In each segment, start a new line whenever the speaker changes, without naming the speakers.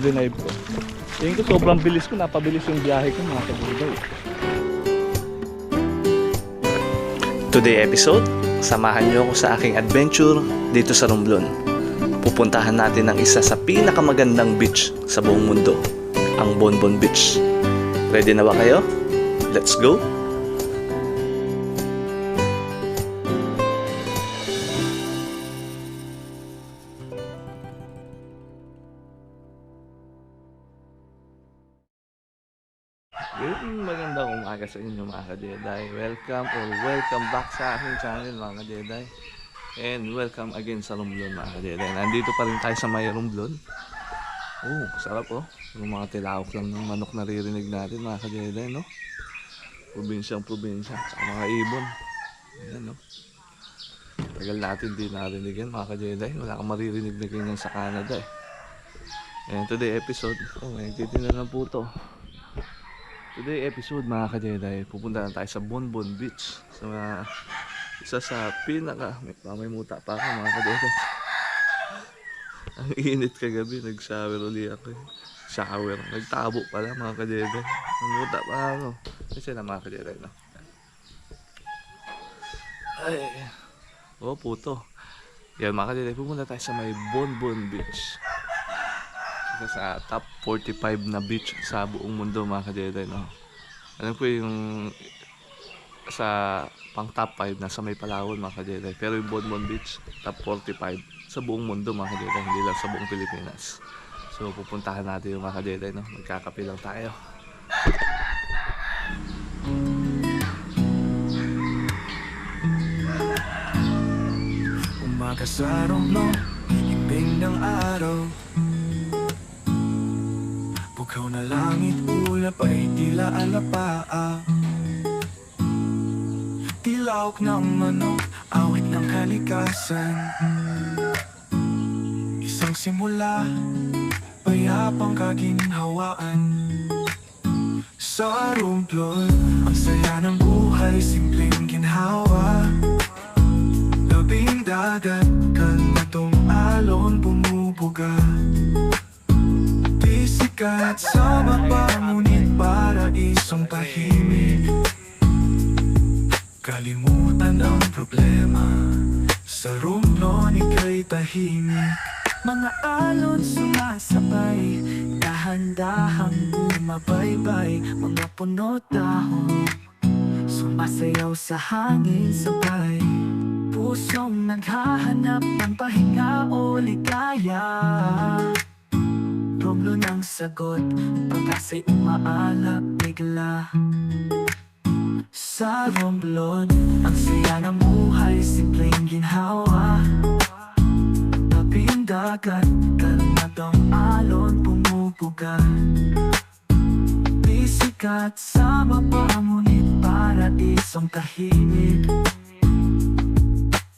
drive ko. Tingin ko sobrang bilis ko, napabilis yung biyahe ko mga ka-Jedi. Today episode, samahan niyo ako sa aking adventure dito sa Romblon. Pupuntahan natin ang isa sa pinakamagandang beach sa buong mundo, ang Bonbon Beach. Ready na ba kayo? Let's go! Sa inyo mga ka-Jedi. Welcome or welcome back sa aking channel mga ka-Jedi. And welcome again sa Romblon mga ka-Jedi. Nandito pa rin tayo sa may Romblon. Oh, sarap oh. Yung mga tilawak lang ng manok naririnig natin mga ka-Jedi, no? Probinsyang probinsya. Sa mga ibon. Ayan, no? Tagal natin di narinig yan mga ka-Jedi. Wala kang maririnig na ganyan sa Canada eh. And today episode, oh, may titignan ng puto. Today episode mga ka-Jedi, pupunta na tayo sa Bonbon Beach. Sa mga, isa sa pinaka, may, may muta pa ako mga ka-Jedi. Ang init kagabi, nag-shower uli ako. eh. Shower, nagtabo pala mga ka-Jedi. Ang muta pa ako. Kasi na mga ka-Jedi, no? Ay, oh puto. Yan mga ka-Jedi, pupunta tayo sa may Bonbon Beach isa sa top 45 na beach sa buong mundo mga ka-Jedi no. Alam ko yung sa pang top 5 na sa may Palawan mga ka-Jedi. Pero yung Bonbon Beach top 45 sa buong mundo mga ka-Jedi, hindi lang sa buong Pilipinas. So pupuntahan natin yung mga ka-Jedi no. Magkakape lang tayo.
Umaga sa romlo, ibig ng araw Bukaw na langit, ulap ay tila alapaa. Tilawak ng manok, awit ng kalikasan. Isang simula, payapang kaginhawaan. Sa rumplon, ang saya ng buhay, simpleng ginhawa. Labing dagat, kalmatong alon bumubuga Di sikat sa baba, ngunit para isang tahimik. Kalimutan ang problema. Sa rumplon ika'y tahimik. Mga alon sumasabay. Dahan-dahang bumabaybay. Mga punot dahon Sumasayaw sa hangin sabay. Pusong naghahanap ng pahinga o ligaya Romlo ng sagot Pagkasa'y umaalap bigla. Sa romblon Ang saya ng buhay Simpleng ginhawa. Tabing dagat Kalmadong alon Pumupuga. Di sikat sa baba Ngunit paradisong tahimik.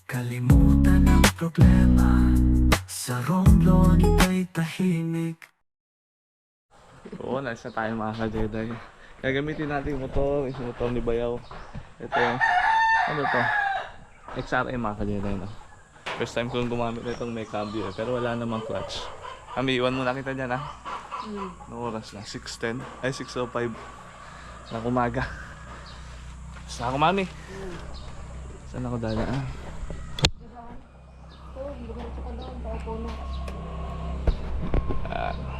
Kalimutan ang problema Sa romblon ika'y tahimik
Oo, nasa tayo mga ka-Jedi. Gagamitin natin yung motor, yung motor ni Bayaw. Ito yung, ano to? XRM mga ka-Jedi, no? First time kong gumamit nitong may cambio, eh, pero wala namang clutch. Kami, iwan muna kita dyan, ha? Ano oras na? 6.10? Ay, 6.05 na umaga. Saan ako, mami? Saan ako dala, ah? Ah.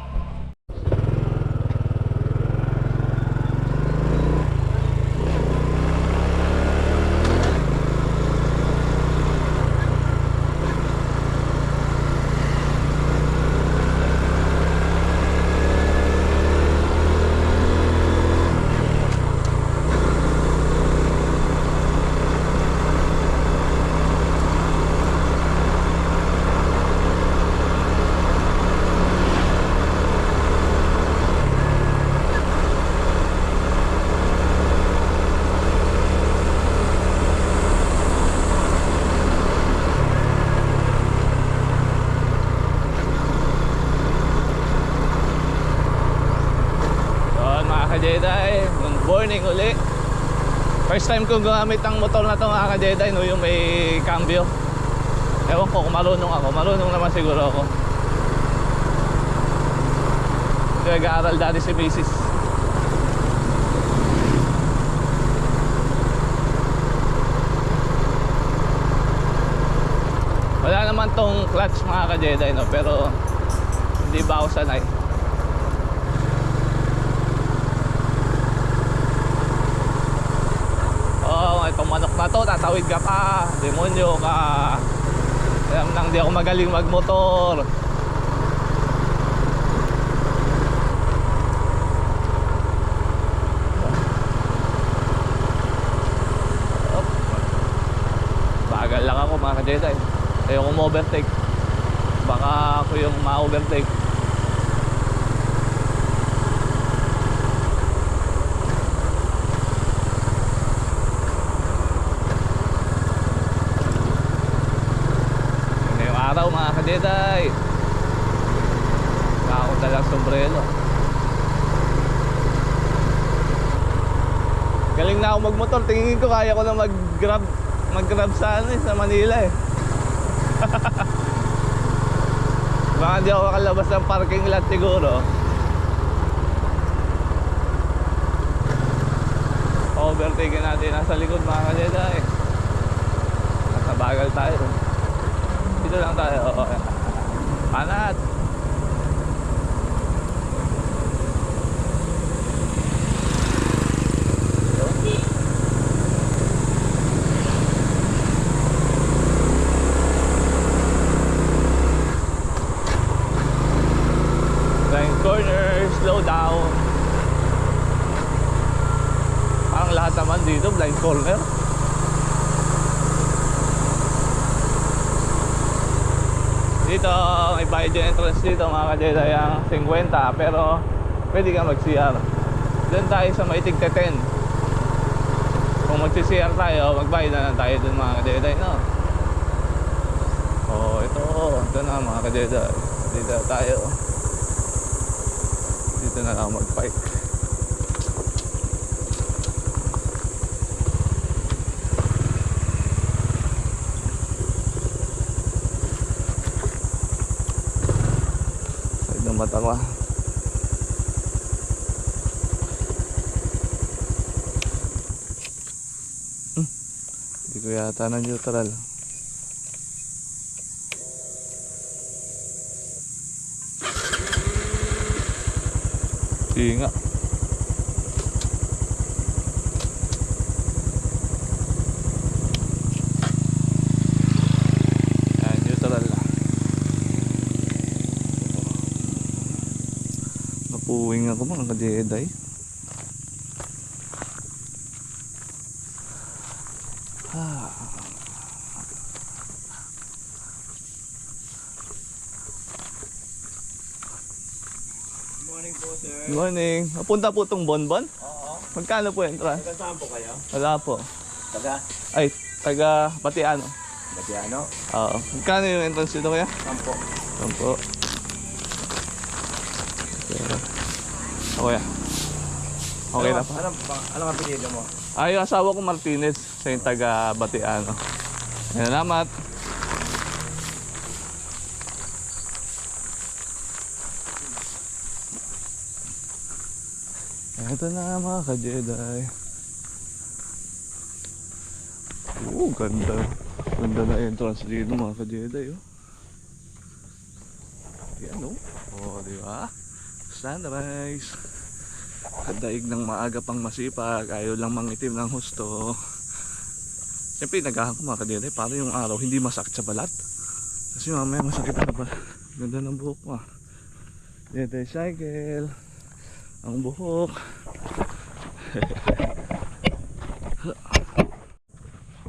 Yun mga ka-Jedi, morning uli. First time kong gumamit ang motor na to mga ka-Jedi, no, yung may cambio. Ewan ko kung marunong ako. Marunong naman siguro ako. Nag-aaral dati si Macy's. Wala naman tong clutch mga ka-Jedi no, pero hindi ba ako sanay? Oo, oh, itong manok na to, tatawid ka pa, demonyo ka. Alam nang di ako magaling magmotor. Op. Bagal lang ako mga ka-Jedi. Ayoko ma-overtake. Baka ako yung ma-overtake. Araw mga ka-Jedi. Ako dalang sombrero. Galing na ako magmotor. Tingin ko kaya ko na mag-grab mag-grab sa ano eh, sa Manila eh. Baka hindi ako makalabas ng parking lot siguro. Overtaken natin nasa likod mga eh. Nasa bagal tayo. Dito lang tayo. Blind corner, slow down. Parang lahat naman dito, blind corner. Dito, may bayad yung entrance dito mga kadeda yung 50 pero pwede ka mag-CR. Doon tayo sa maitig 10. Kung mag-CR tayo, magbayad na lang tayo doon mga kadeda no? Oh, ito, ito na mga kadeda. Dito tayo dito na lang mag-fight side ng mata ko ah. Hmm. Hindi ko yata na neutral Hindi nga. Yan, neutral na. Ako mga ka-Jedi. Ah.
Morning po, sir.
Good morning. Napunta po itong bonbon?
Oo.
Magkano po entrance?
Taga saan po kayo?
Wala po.
Taga
Ay, taga Batiano.
Batiano?
Oo. Magkano yung entrance dito kaya?
Sampo.
Yan Okay. Okay na
ano,
po.
Anong, pang- anong apelido mo?
Ay, yung asawa ko Martinez sa yung taga Batiano. Salamat. Ito na mga ka-Jedi. Oo, ganda. Ganda na entrance dito mga ka-Jedi. Oh. Yan oh. Oh, di ba? Sunrise. Kadaig ng maaga pang masipag, ayaw lang mangitim ng husto. Siyempre, nagahan ko mga kadede, para yung araw hindi masakit sa balat. Kasi mamaya masakit na ba? Ganda ng buhok mo. ah. Dede cycle. Ang buhok.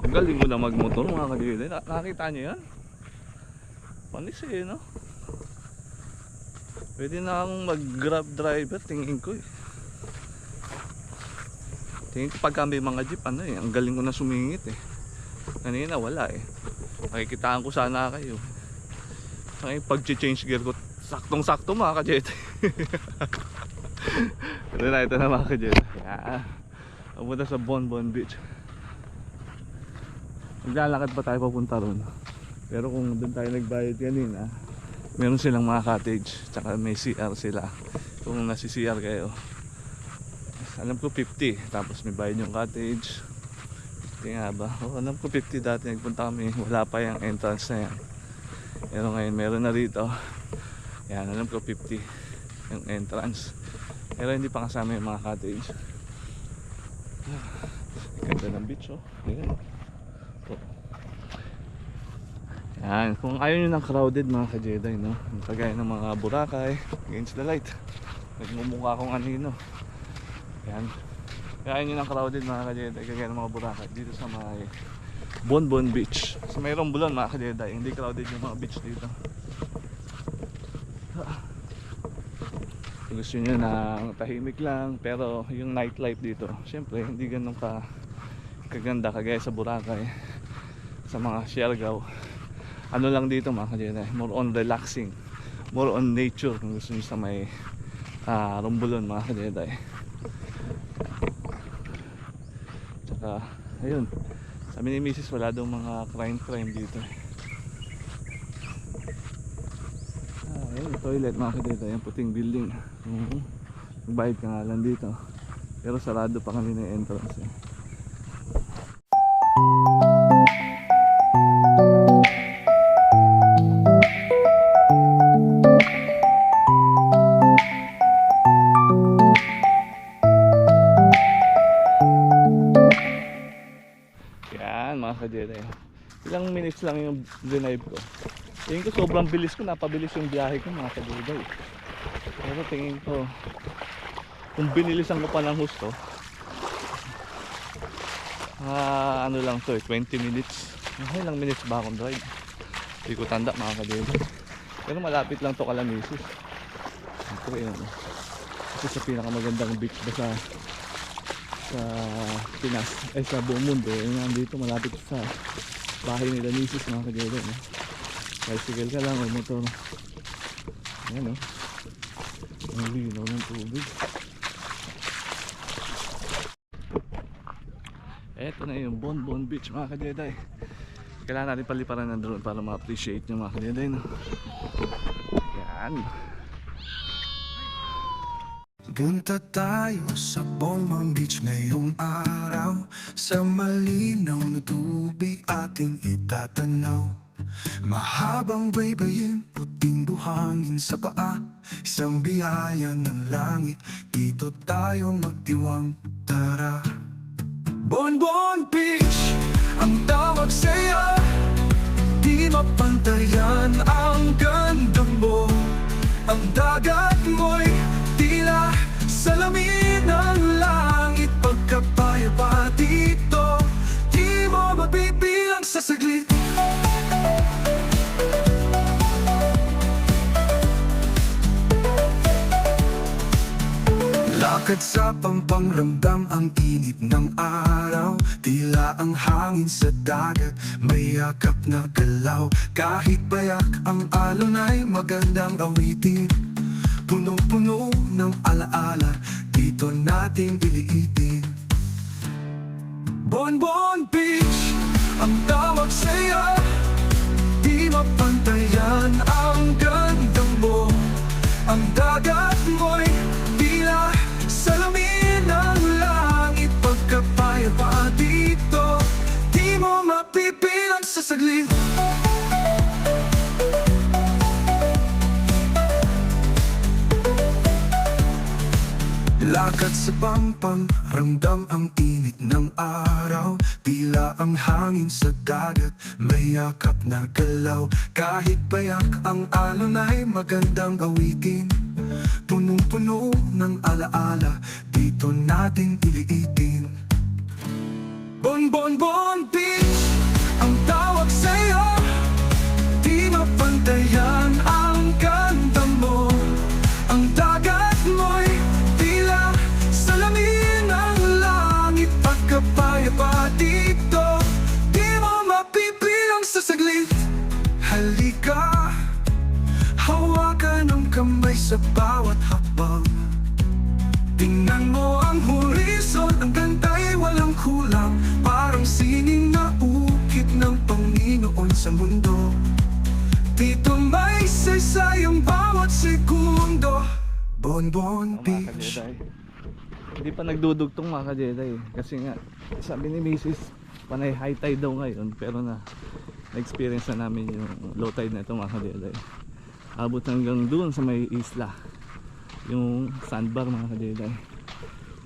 Ang galing mo na magmotor mga kadede. Na- nakita niyo yan? Panis eh, no? Pwede na akong mag-grab driver, tingin ko eh. Tingin ko pagka may mga jeep, ano eh, ang galing ko na sumingit eh. Kanina wala eh. Nakikitaan ko sana kayo. Ang pag-change gear ko, saktong-sakto mga ka-jet. ito na, ito na mga ka-jet. Yeah. Pupunta sa Bonbon Beach. Maglalakad pa tayo papunta ron. Pero kung doon tayo nagbayad kanina, meron silang mga cottage, tsaka may CR sila. Kung nasi CR kayo, alam ko 50, tapos may bayad yung cottage. 50 nga ba? O, alam ko 50 dati nagpunta kami, wala pa yung entrance na yan. Pero ngayon meron na rito. Yan, alam ko 50 yung entrance. Pero hindi pa kasama yung mga cottage. Ganda ng beach oh. Ayan. Oh. Yan, kung ayaw nyo ng crowded mga ka-Jedi, no? Kagaya ng mga Boracay, against the light. Nagmumukha akong anino. Yan. Kaya nyo ng crowded mga ka-Jedi, kagaya ng mga Boracay. Dito sa may Bonbon Beach. Sa may Romblon mga ka-Jedi, hindi crowded yung mga beach dito. Kung gusto nyo ng tahimik lang, pero yung nightlife dito, syempre hindi ganun ka kaganda kagaya sa Boracay sa mga Siargao ano lang dito mga kajena more on relaxing more on nature kung gusto nyo sa may ah, Rombolon mga kajena tsaka ayun sabi ni Mrs. wala daw mga crime crime dito ah, ayun toilet mga kajena yung puting building uh magbayad ka nga lang dito pero sarado pa kami ng entrance eh. Yan mga ka-Jedi. Ilang minutes lang yung denive ko. Tingin ko sobrang bilis ko, napabilis yung biyahe ko mga ka-Jedi. Pero tingin ko, kung binilisan ko pa ng husto, ah, ano lang to eh, 20 minutes. Ah, ilang minutes ba akong drive? Hindi ko tanda mga ka-Jedi. Pero malapit lang to kalamisis. Siyempre yun. Kasi sa pinakamagandang beach ba sa sa Pinas. Ay sa buong mundo. Eh, nandito malapit sa bahay nila misis mga kagaya no? bicycle ka lang o motor. Ayan o ang linaw ng tubig. Eto na yung Bon Bon Beach mga kajeday kailangan natin paliparan ng drone para ma-appreciate nyo mga kajeday no? yan
Punta tayo sa Bonbon Beach ngayong araw. Sa malinaw na tubig ating itatanaw. Mahabang baybayin, puting buhangin sa paa. Isang biyaya ng langit, dito tayo magdiwang. Tara. Bonbon Beach, ang tawag sa'yo. Di mapantayan ang ganda mo Ang dagat mo'y sa saglit. Lakad sa pampang ramdam ang init ng araw. Tila ang hangin sa dagat, may yakap na galaw. Kahit bayak ang alon ay magandang awitin. Punong-puno ng alaala, dito natin iliitin Bonbon Beach, ang tawag sa'yo Di mapantayan ang ganda mo. Ang dagat mo'y tila salamin ng langit. Pagkapaya pa dito Di mo mapipilang sa saglit Lakad sa pampang, ramdam ang init ng araw. Tila ang hangin sa dagat, may yakap na galaw. Kahit payak ang alon ay magandang awitin. Punong-puno ng alaala, dito natin iliitin. Bon Bon Bon Beach, ang tawag sa'yo Di mapantayan Kamay sa bawat hakbang Tingnan mo ang horizon Ang ganda'y walang kulang Parang sining na ukit ng panginoon sa mundo Dito may saysay ang bawat segundo Bonbon
Mga
Beach.
Hindi pa nagdudugtong mga kajeday. Kasi nga, sabi ni Mrs. Panay high tide daw ngayon. Pero na, na-experience na namin yung low tide na ito mga kajeday. Abot hanggang doon sa may isla. Yung sandbar mga kajeday.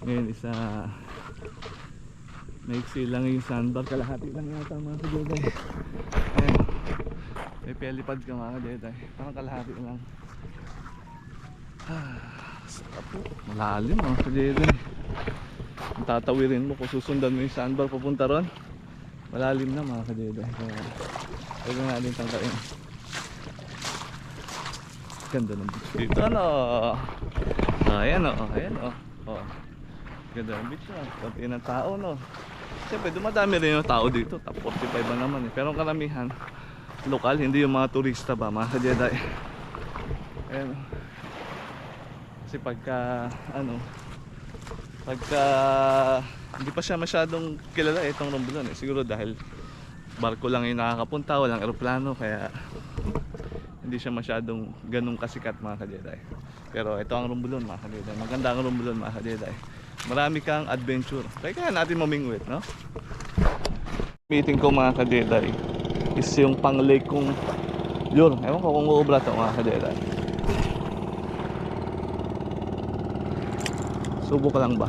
Ngayon isa maiksi lang yung sandbar. Kalahati lang yata mga kajeday. Ayan. May pelipad ka mga kajeday. Parang kalahati lang. Sarap po. Malalim Jeden. Kung tatawirin mo, kung susundan mo yung sandbar papunta ron, malalim na mga kadede. Kaya, huwag na natin tangkain. Ganda ng beach dito. Ano? Ah, ayan oh, ayan oh. oh. Ganda ng beach oh. Kunti ng tao no. Siyempre, dumadami rin yung tao dito. Top 45 ba naman eh. Pero karamihan, lokal, hindi yung mga turista ba, mga kadede. Ayan oh. Kasi pagka ano pagka hindi pa siya masyadong kilala eh, itong Romblon eh. Siguro dahil barko lang yung nakakapunta, walang eroplano kaya hindi siya masyadong ganong kasikat mga kajeday. Pero ito ang Romblon mga kajeday. Maganda ang Romblon mga kajeday. Marami kang adventure. Kaya kaya natin mamingwit, no? Meeting ko mga kajeday is yung pang lake kong yun, ewan ko kung uubra to mga kajeday. Subok lang ba?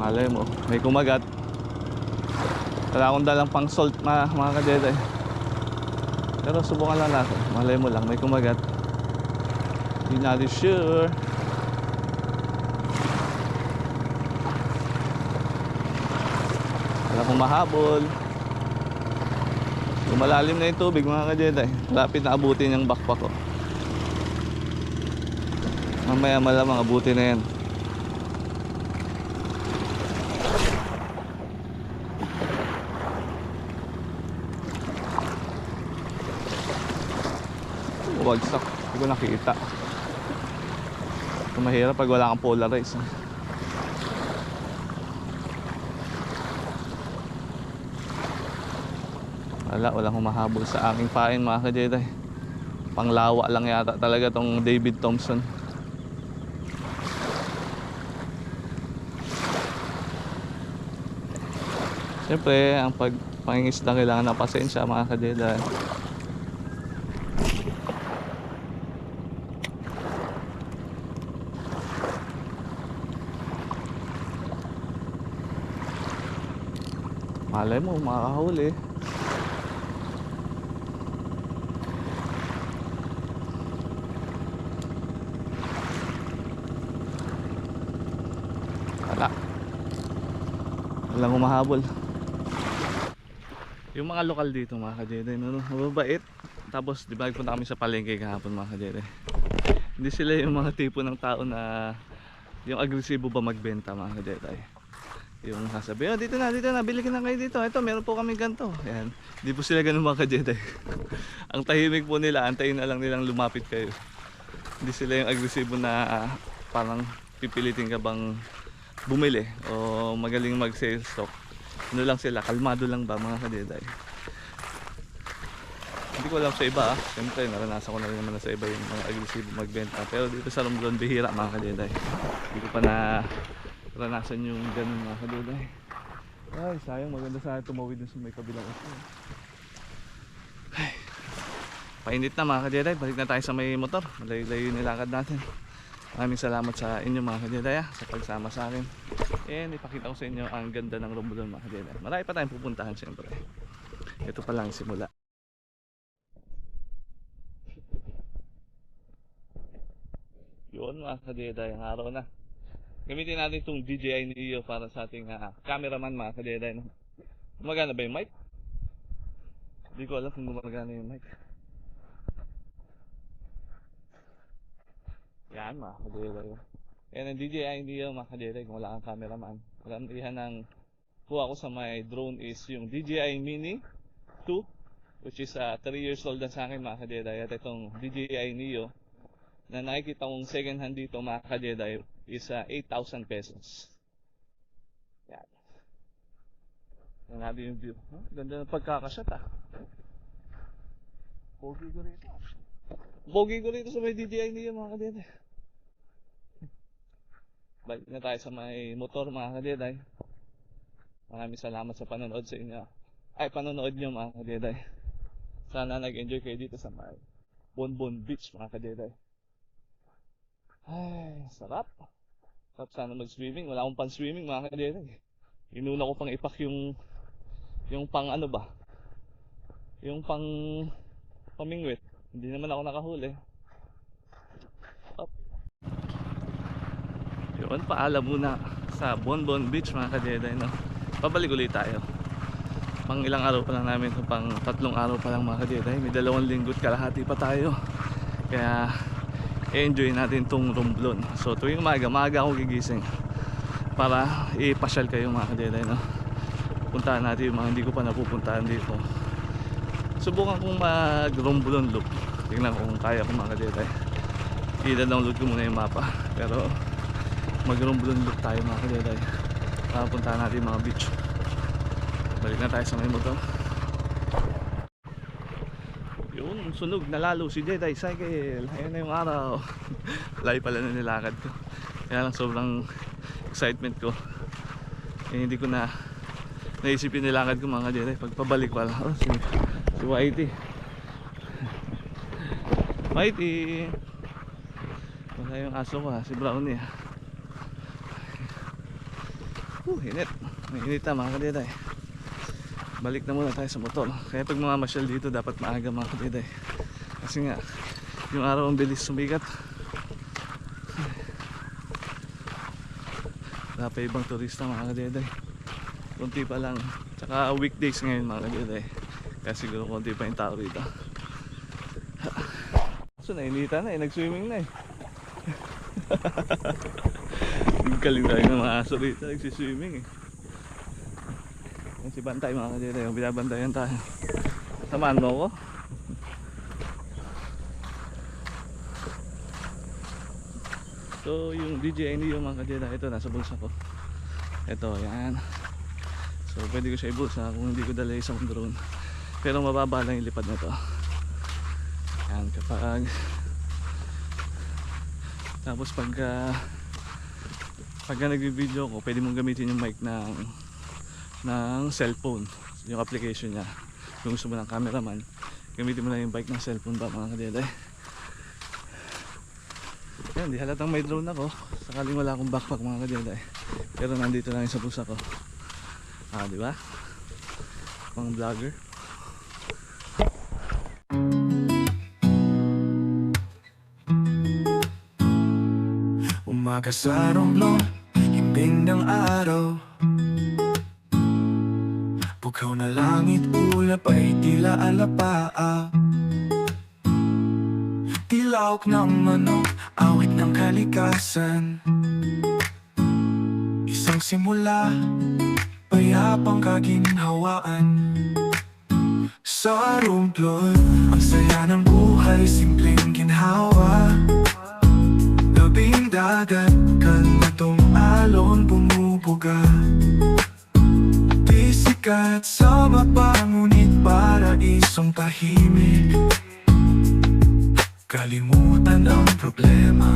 Malay mo, may kumagat. Wala akong dalang pang salt mga, mga kajeday. Pero subukan lang natin. Malay mo lang, may kumagat. Hindi natin sure. Wala akong mahabol. Lumalalim na yung tubig mga kajeday. Lapit na abutin yung backpack ko. Mamaya malamang abuti na yan. Wagsak. Hindi ko nakita. Ito mahirap pag wala kang polarize. Wala, walang humahabol sa aking pain mga kajeday. Panglawa lang yata talaga tong David Thompson. Siyempre, ang pag pangingisda kailangan ng pasensya mga kadeda. Malay mo, makakahuli. Wala. Walang humahabol. Yung mga lokal dito mga kadede, no, mababait. Tapos, di ba, nagpunta kami sa palengke kahapon mga kadede. Hindi sila yung mga tipo ng tao na yung agresibo ba magbenta mga kadede. Yung sasabi, oh dito na, dito na, bili na kayo dito. Ito, meron po kami ganito. Ayan. Hindi po sila ganun mga kadede. Ang tahimik po nila, antayin na lang nilang lumapit kayo. Hindi sila yung agresibo na ah, parang pipilitin ka bang bumili o magaling mag-sales stock. Ano lang sila, kalmado lang ba mga kadeday. Hindi ko alam sa iba ah. Siyempre, naranasan ko na rin naman na sa iba yung mga agresibo magbenta. Pero dito sa Romblon, bihira mga kadeday. Hindi ko pa na naranasan yung ganun mga kadeday. Ay, sayang. Maganda sana tumawid dun sa may kabilang uso. Ay, painit na mga kadeday. Balik na tayo sa may motor. Malayo-layo yung nilakad natin. Maraming salamat sa inyo mga kadeday ah, sa pagsama sa akin. And ipakita ko sa inyo ang ganda ng Romblon mga kadeday. Marami pa tayong pupuntahan siyempre. Ito pa lang ang simula. Yun mga kadeday, ang araw na. Gamitin natin itong DJI Neo para sa ating ah, cameraman mga kadeday. No? Gumagana ba yung mic? Hindi ko alam kung gumagana yung mic. Yan mga kadeday. Yan ang DJI Neo mga kadeday kung wala kang cameraman. Alam ihan ng kuha ko sa my drone is yung DJI Mini 2 which is 3 years old na sa akin mga kadeday. At itong DJI Neo na nakikita kong second hand dito mga kadeday is ah, 8,000 pesos. Yan. Tingnan natin yung view. Huh? Ganda ng pagkakashot ah. Pogi ko rito. Pogi ko rito sa may DJI niyo mga kadede. Balik na tayo sa may motor mga kadede. Maraming salamat sa panonood sa inyo. Ay, panonood nyo mga kadede. Sana nag-enjoy kayo dito sa may Bonbon Beach mga kadede. Ay, sarap. Sarap sana mag-swimming. Wala akong pan-swimming mga kadede. Inuna ko pang ipak yung yung pang ano ba? Yung pang pamingwit. Hindi naman ako nakahuli. Up. Yun, paalam muna sa Bonbon Beach mga kadede, no? Pabalik ulit tayo. Pang ilang araw pa lang namin, pang tatlong araw pa lang mga kadede. May dalawang linggo't kalahati pa tayo. Kaya, enjoy natin tong Romblon. So, tuwing umaga, maaga ako gigising para ipasyal kayo mga kadede, no? Puntahan natin yung mga hindi ko pa napupuntahan dito. Subukan kong mag-Romblon loop. Tingnan kung kaya ko mga kadete. I-download ko muna yung mapa. Pero mag-Romblon loop tayo mga kadete. Para puntahan natin yung mga beach. Balik na tayo sa may motor. Yun, sunog na si Jedi Cycle. Ayun na yung araw. Layo pala na nilakad ko. Kaya lang sobrang excitement ko. Eh, hindi ko na naisip yung nilakad ko mga Jedi. Pagpabalik pala. Oh, si, si Whitey. Whitey. Wala yung aso ko ha. Si Brownie ha. Uh, init. May init na mga Jedi. Balik na muna tayo sa motor. Kaya pag mga masyal dito dapat maaga mga Jedi. Kasi nga yung araw ang bilis sumikat. Wala pa ibang turista mga Jedi. Kunti pa lang. Tsaka weekdays ngayon mga Jedi. Kaya siguro konti pa yung tao rito. So nainita na eh, nag-swimming na eh. Galing tayo ng mga aso rito, nagsiswimming eh. Yan si Bantay mga kadiri, yung binabantayan tayo. Samahan mo ako? So yung DJI niyo mga kadiri, ito nasa bulsa ko. Ito, yan. So pwede ko siya ibulsa kung hindi ko dala isang drone. Pero mababa lang yung lipad nito. Yan kapag tapos pagka pagka nagbi-video ko, pwede mong gamitin yung mic ng ng cellphone, yung application niya. Kung gusto mo ng cameraman, gamitin mo lang yung bike ng cellphone ba mga kadede. Yan, di halatang may drone ako. Sakaling wala akong backpack mga kadede. Pero nandito lang yung sa pusa ko. Ah, di ba? Pang vlogger.
Umaga sa romblon, himbing ng araw Bukaw na langit, ulap ay tila alapaa. Tilawak ng manok, awit ng kalikasan. Isang simula, payapang kaginhawaan. Sa romblon, ang saya ng buhay, simpleng ginhawa. Labing dagat, kalatong alon bumubuga sikat sa mapa, ngunit para isang tahimik. Kalimutan ang problema.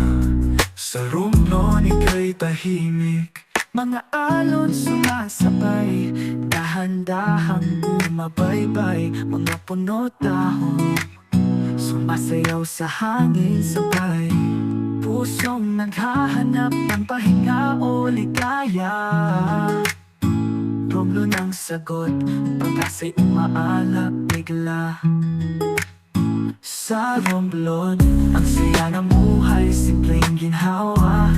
Sa rumlon ika'y tahimik. Mga alon sumasabay. Dahan-dahang bumabaybay. Mga puno dahon Sumasayaw sa hangin sabay. Pusong naghahanap ng pahinga o ligaya Rumlo ng sagot. Pagkasa'y umaalap bigla. Sa romblon Ang saya ng buhay Simpleng ginhawa.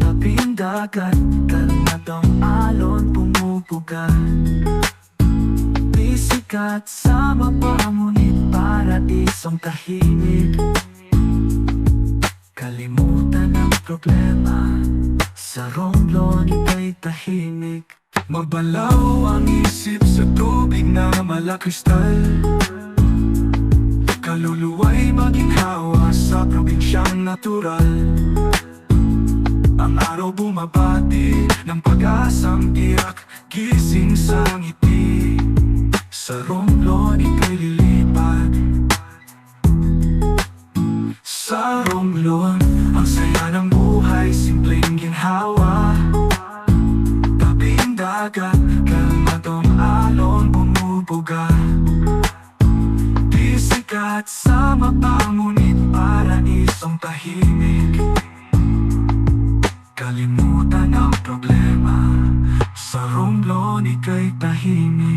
Tabing dagat Kalmadong alon Bumubuga Di sikat sa baba Ngunit paradisong tahimik. Kalimutan ang problema. Sa romblon ika'y tahimik Mabalaw ang isip sa tubig na malakristal. Kaluluwa'y maginhawa sa probinsyang natural. Ang araw bumabati ng pag-asang iyak Gising sa ngiti. Sa romlon ika'y lilipad Sa romlon Ang Di sikat sa mapa Ngunit paraisong tahimik. Kalimutan ang problema. Sa romlon ika'y tahimik